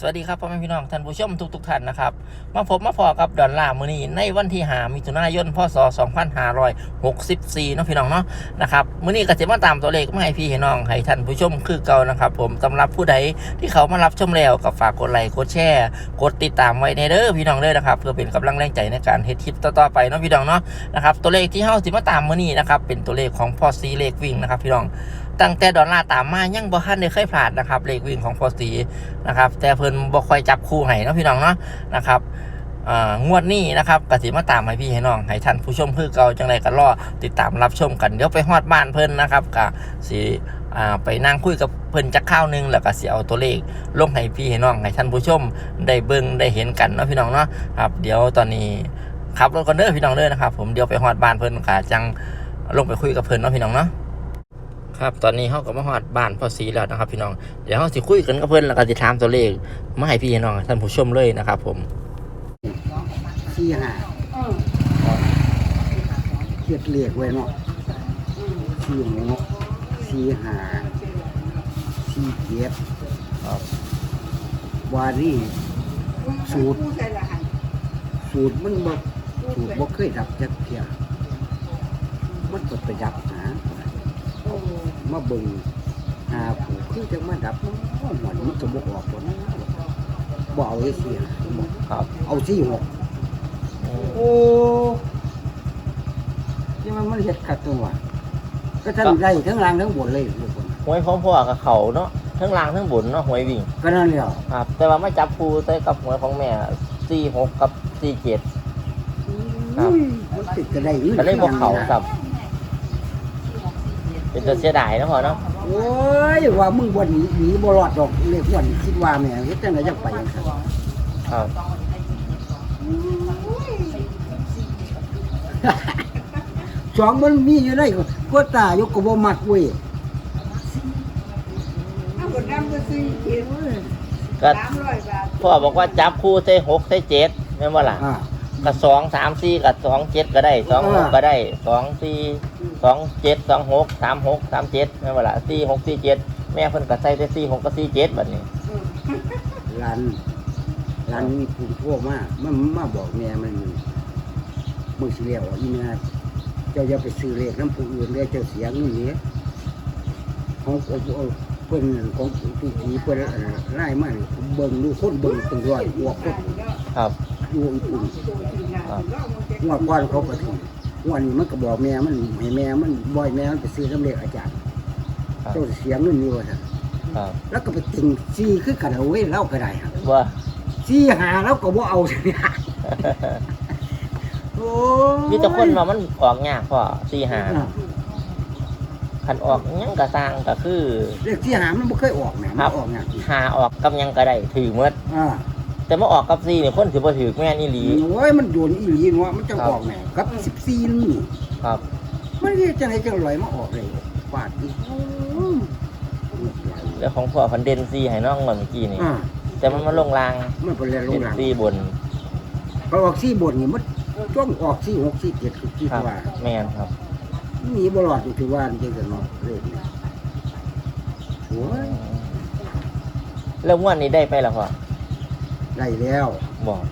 สวัสดีครับพ่อแม่พี่น้องท่านผู้ชมทุกทุกๆท่านนะครับ มาพบมาพอกับดอนล่ามือนี้ในวันที่หามิถุนายนพศ 2564เนาะพี่น้องเนาะนะครับมือนี้ก็จะมาตามตัวเลขมาให้พี่ให้น้องให้ท่านผู้ชมคือเก่านะครับ ผมสำหรับผู้ใดที่เขามารับชมแล้วก็ฝากกดไลค์กดแชร์กดติดตามไว้ในเด้อพี่น้องเด้อนะครับ เพื่อเป็นกำลังแรงใจในการเฮ็ดคลิปต่อๆไปเนาะพี่น้องเนาะนะครับตัวเลขที่เฮาสิมาตามมือนี้นะครับเป็นตัวเลขของพ่อซีเลขวิ่งนะครับพี่น้อง ตั้งแต่ดอลลาร์ตามมายังบ่ทันได้เคยผ่านนะครับเลขวิ่งของพอสีนะครับแต่เพิ่นบ่ค่อยจับคู่ให้เนาะพี่น้องเนาะนะครับงวดนี้นะครับกสิมาตามให้พี่ให้น้องให้ท่านผู้ชมคือเก่าจังไดก็รอติดตามรับชมกันเดี๋ยวไปฮอดบ้านเพิ่นนะครับก็สิไปนั่งคุยกับเพิ่นจักคราวหนึงแล้วก็สิเอาตัวเลขลงให้พี่ให้น้องให้ท่านผู้ชมได้เบิ่งได้เห็นกันเนาะพี่น้องเนาะครับเดี๋ยวตอนนี้ขับรถกันเด้อพี่น้องเด้อนะครับผมเดี๋ยวไปฮอดบ้านเพิ่นก็จังลงไปคุยกับเพิ่นเนาะพี่น้องเนาะ ครับ ตอนนี้เขาก็มาฮอดบ้านพ่อสีแล้วนะครับ พี่น้อง เดี๋ยวเขาสิคุยกันกับเพื่อนแล้วก็สิถามตัวเลขมาให้พี่น้องท่านผู้ชมเลยนะครับ ผมสี่ห้าเขียดเรียกไว้เนาะสี่หกสี่ห้าสี่เจ็ดครับวานี่สูตร สูตรมันบ่สูตรบ่เคยดับจักเทียมันก็ไปดับหา มาเบิ่งหาผู้คือจังมาดับมันหมอนมันจะบ่ออกบ่นะบ่เอาไอ้สี่ห้าบ่ครับ เอาสี่หกโอ้ที่มันมันเห็ดขัดตัวก็ท่านได้ทั้งล่างทั้งบนเลยทุกคนหวยของพ่อกับเขาเนาะทั้งล่างทั้งบนเนาะหวยวิ่งก็นั่นแหละครับ แต่ว่าไม่จับคู่ใส่กับหวยของแม่สี่หกกับสี่เจ็ดครับอุ้ยมันติดก็ได้ก็เลยบอกเขาครับ เป็นตัวเสียดายเนาะพ่อเนาะโอ้ยว่ามึงวันนี้หนีบ่รอดดอกเรียกวันคิดว่าแม่เฮ็ดจังไดจังไปจังซั่นครับสองมันมีอยู่ได้ก็ก็ตาอยู่ก็บ่มักเว้ยก็พ่อบอกว่าจับคู่ใส่หกใส่เจ็ดแม่นบ่ล่ะอ่า กับสองสามสี่กับสองเจ็ดก็ได้สองหกก็ได้สองสี่สองเจ็ดสองหกสามหกสามเจ็ดไม่ว่าละสี่หกสี่เจ็ดแม่เพิ่นก็ใส่แต่สี่หกกับสี่เจ็ดแบบนี้ร้านร้านนี้ผู้โทรมามันมาบอกแม่มันมึงสิเรียกว่าอีแม่เจ้าอย่าไปซื้อเลขน้ำผู้อื่นเลยเจ้าเสียเงินเนี้ยของของเพิ่นของผู้ผีเพิ่นไล่มานี่เบิ่งดูคนเบิ่งเป็นร้อยหัวคนครับ อยู่ญี่ปุ่นครับหัวก้อนเขาก็ถือหัวนี้มันก็บอกแม่มันให้แม่มันบ่อยแม่มันไปซื้อน้ำเล็กอาจารย์ครับเจ้าเสียเงินอยู่ว่าซั่นครับแล้วก็ไปติงซี่คือกันเอาไว้เล่าก็ได้ครับว่าซี่หาแล้วก็บ่เอาสิโอ้มีแต่คนว่ามันออกยากพ่อสี่หาอ่าคันออกหยังกระซังก็คือเลขที่หามันบ่เคยออกแหมมันออกอย่างนี้หาออกกับหยังก็ได้ถือเมื่ออ่า แต่มาออกกับสี่เนี่ยคนถือบ่ถือแม่นี่หลี โอ้ยมันโดนอีหลีเนาะมันจะออกแหมกับ14นี่ครับ มันเรียกจังไหนจังลอยมาออกเลยปาดอีกแล้วของพ่อพันเดนซีให้น้องเหมือนเมื่อกี้นี่อ่าแต่มันมาลงรางมันเป็นเรียนลเดงนหลังซีบนพอออกสี่บทนี่มันช่วงออกสี่หกสี่เจ็ดคือที่ครับว่าแม่นครับมีบลอดอยู่ที่ว่าจริงๆเนาะเลขเนี่ยโอ้ยแล้วงวดนี้ได้ไปแล้วพ่อ ได้แล้วบอก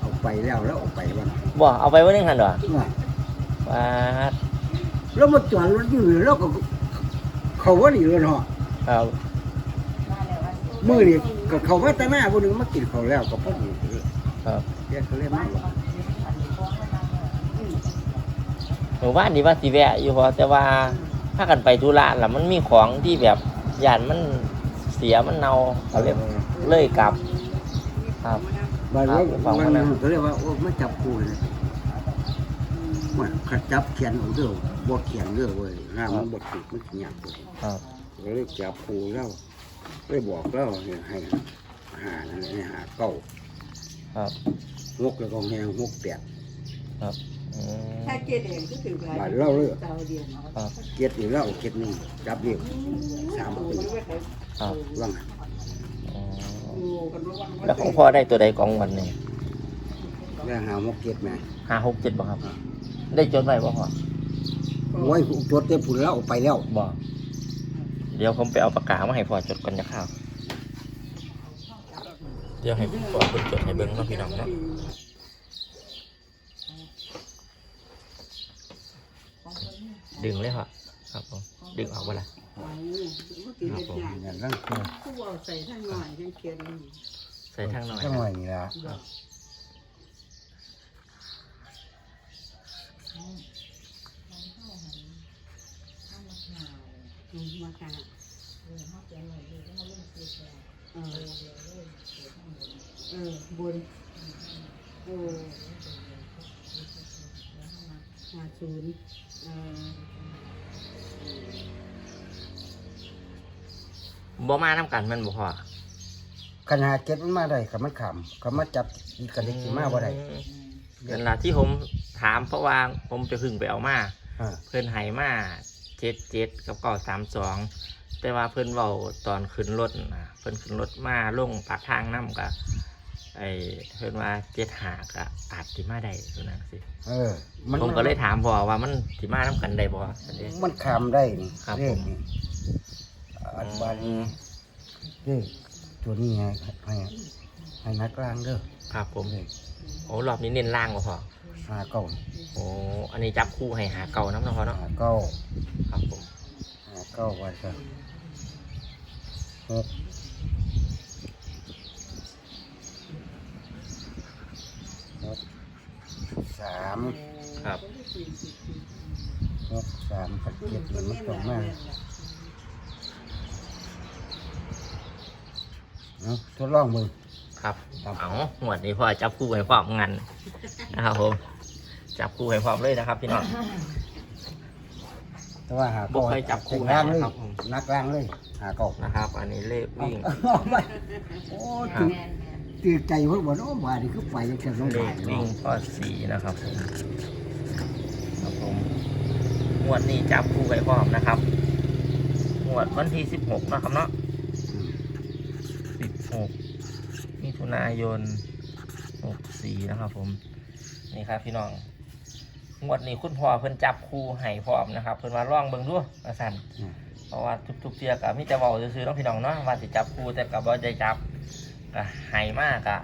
เอาไปแล้วแล้วเอาไปวันบอกเอาไปไว้นึงหันเหรอว่าว่าแล้วมาจอดรถอยู่แล้วก็ เขาว่าดีเลยเนาะครับ มือนี่ก็เขาว่าแตหน้าคนนึงมากินเขาวแล้วก็พอดีครับแกก็เลยมาบอกหมู่บ้านนี่ว่าสิแวะอยู่พอแต่ว่าถ้ากันไปธุระล่ะมันมีของที่แบบยานมันเสียมันเน่าเขาเรียกเลยกลับ ครับ บางวันฟังวัมานนะนึงก็เรียกว่าโอ้มาจับกูเลยมันขัดจับเขียนเอาเด้อบ่เขียนเด้อเว้ยหน้ามันบ่ถูกมันสิยากเลยครับก็เลยจับกูแล้วเลยบอกแล้วให้ให้หานั่นให้หาเก้าครับหกแล้วก็แหงหกแปดครับอืม ถ้าเกดเองก็ถือว่าบาทเล่าเลยเจ้าเดียวครับ เก็ดอยู่แล้วเก็ดหนึ่งจับเรียกสามตัวครับว่างอ๋อ โอ้กันว่าวัน แล้วของพ่อได้ตัวใดกองวันนี้แล้วหาหกเก็ดไหมห้าหกเจ็ดบ่ครับ ได้จดไว้บ่พ่อโอ้ยจดเต็มผุนแล้วเอาไปแล้วบ่เดี๋ยวผมไปเอาปากกามาให้พ่อจดก่อนจะข้าวเดี๋ยวให้พ่อเพิ่นจดให้เบิ่งเนาะพี่น้องเนาะดึงเลยเหรอครับผมดึงออกบ่ล่ะ โอ้เมื่อกี้เด็กใหญ่อย่างนั้นคือผู้บอกใส่ทั้งหน่อยทั้งเขียนใส่ทางหน่อยจังหวะนี้ละอืมมาค่ะเออเออบนโอ้ห้าศูนย์เออ บ่มานํกันแมันบ่พอคันหาเก็บมันมาได้กับมันขำกับมาจับอีกกันได้กี่มาบ่ได้นั่นล่ะที่ผมถามเพราะว่าผมไปพึ่งไปเอามา อ่าเพิ่นให้มาเจ็ดเจ็ดกับเก้าสามสองแต่ว่าเพิ่นเว้าตอนขึ้นรถนะเพิ่นขึ้นรถมาลงปากทางน้ำกับไอ้เพิ่นว่าเจ็ดหากะอาจสิมาได้ตัวนั้นสิเออ มันผมก็เลยถามพ่อว่ามันสิมาน้ำกันได้บ่อันนี้มันขำได้นี่ครับ เลผขมนี่ อันบานี้เลขตัวนี้ไงให้ให้นักล่างเด้อครับผมเลขโอ้รอบนี้เน้นล่างบ่พอหาเก้าโอ้อันนี้จับคู่ให้หาเก่าน้ำเนาะพ่อเนาะหาเก้าครับผมหาเก้าไว้ซะหกหกสามครับหกสามกับเจ็ดนี่มันตรงมาก เนาะทดลองมือ ครับครับ เอาหมวดนี้พ่อจับคู่ให้พร้อมงันนะครับผมจับคู่ให้พร้อมเลยนะครับ พี่น้อง แต่ว่าหาบ่เคยจับคู่เต็งล่างเลยนะครับผม นักล่างเลยหาเก้านะครับ อันนี้เลขวิ่ง เอาไปโอ้ตื่นตื่นใจเพิ่งบอกโอ้บาดนี่คือไฟยังจะต้องเลบาขดวิ่เนาะงข้อสี่นะครับผมครับผมงวดนี้จับคู่ให้พร้อมนะครับงวดวันที่สิบหกนะครับเนาะ 6มิถุนายน 64 นะครับผม นี่ครับพี่น้อง งวดนี้คุณพ่อเพิ่นจับคู่ให้พร้อมนะครับเพิ่นมาล่องเบิ่งด้วยอาสั่นเพราะว่าทุกๆเทียกับมิจะบอกซื้อๆน้องพี่น้องเนาะว่าสิจับคู่แต่กับว่าจะจับก็ให้มากอะ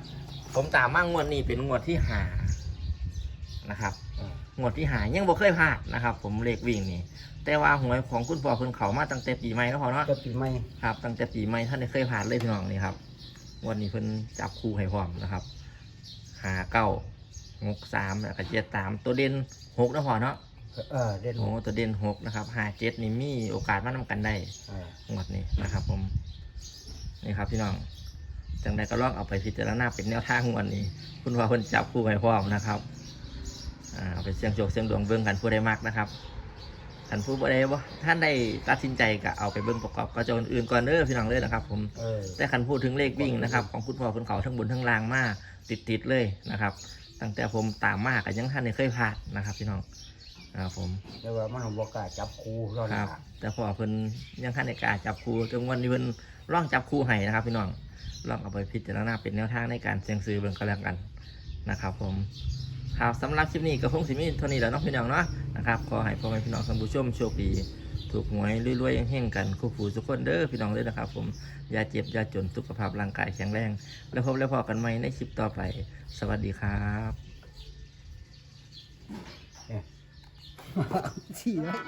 ผมตามมางวดนี้เป็นงวดที่หานะครับงวดที่หายังบ่เคยพลาดนะครับ ผมเลขวิ่งนี่แต่ว่าหวยของคุณพ่อเพิ่นเขามาตั้งแต่ปีใหม่แล้วพอเนาะตั้งแต่ปีใหม่ครับตั้งแต่ปีใหม่ท่านได้เคยผ่านเลยพี่น้องนี่ครับ วันนี้เพิ่นจับคู่ให้พร้อมนะครับหาเก้าหกสามแล้วก็เจ็ดสามตัวเด่นหกนะพอเนาะเออเด่นโอ้ตัวเด่นหกนะครับหาเจ็ดนี่มีโอกาสมานำกันได้เอองวดนี้นะครับ ผมนี่ครับพี่น้องจังใดก็ลองเอาไปพิจารณาเป็นแนวทางงวันนี้ คุณพ่อเพิ่นจับคู่ให้พร้อมนะครับอ่าเอาไปเสี่ยงโชคเสี่ยงดวงเบิ่งกันผู้ใดมักนะครับ ท่านผู้ใดบ่ท่านได้ตัดสินใจก็เอาไปเบิ่งประกอบกับเจ้าอื่นๆก่อนเด้อพี่น้องเลยนะครับ ผมเออแต่คันพูดถึงเลขวิ่งนะครับ ของคุณพ่อคุณเขาทั้งบนทั้งล่างมาติดๆเลยนะครับ ตั้งแต่ผมตามมาก็ยังท่านได้เคยพลาดนะครับ พี่น้องนะครับผมแต่ว่ามันบ่กล้าจับคู่เราคนะรับแต่พอเพิ่นยังท่านในกล้ารจับคู่จนวันนี้เพิ่นร่องจับคู่ให้นะครับ พี่น้องลองเอาไปพิจารณาเป็นแนวทางในการเสี่ยงซื้อเบิ่งก็แล้วกันนะครับ ผม ครับสำหรับคลิปนี้ก็คงสิมีเท่านี้แล้วเนาะพี่น้องเนาะนะครับขอให้พ่อแม่พี่น้องท่านผู้ชมโชคดีถูกหวยรวยๆเฮงๆกันคู่ผูทุกคนเด้อพี่น้องเลยนะครับ ผมอย่าเจ็บอย่าจนสุขภาพร่างกายแข็งแรง แล้วพบแล้วพอกันใหม่ในคลิปต่อไป สวัสดีครับสี่แล้ว